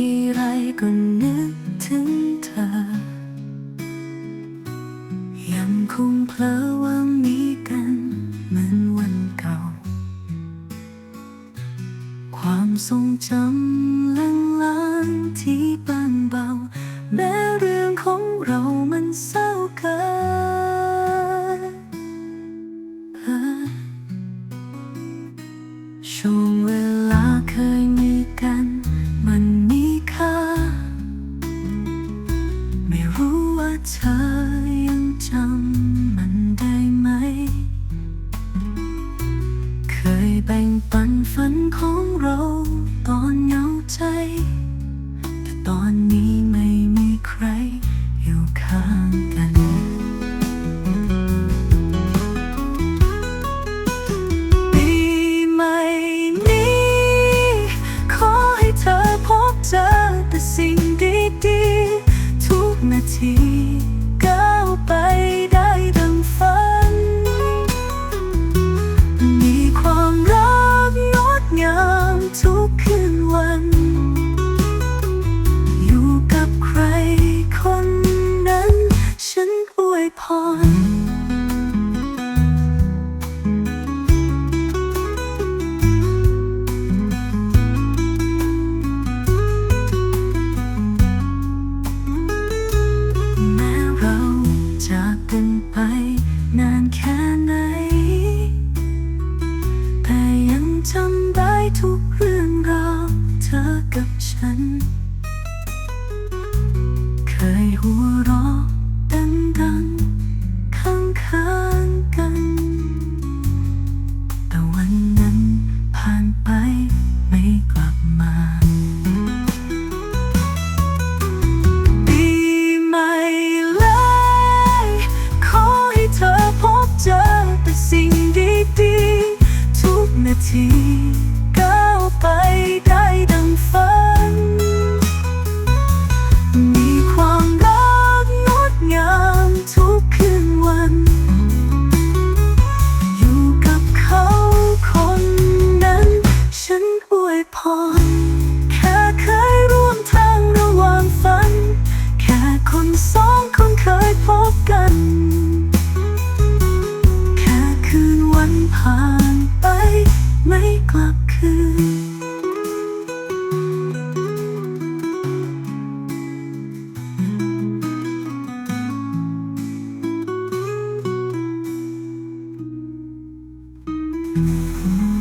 ทีไรก็นึกถึงเธอ ยังคงเพลอว่ามีกันเหมือนวันเก่า ความทรงจำลางๆที่บางเบาแม้ เธอยังจำมันได้ไหม เคยแบ่งปันฝันของเราตอนเหงาใจ แต่ตอนนี้ไม่า ฉัน เคยหัวเราะดังๆข้างๆกัน แต่วันนั้นผ่านไปไม่กลับมา ปีใหม่เลยขอให้เธอพบเจอแต่สิ่งดีๆ ทุกนาที เ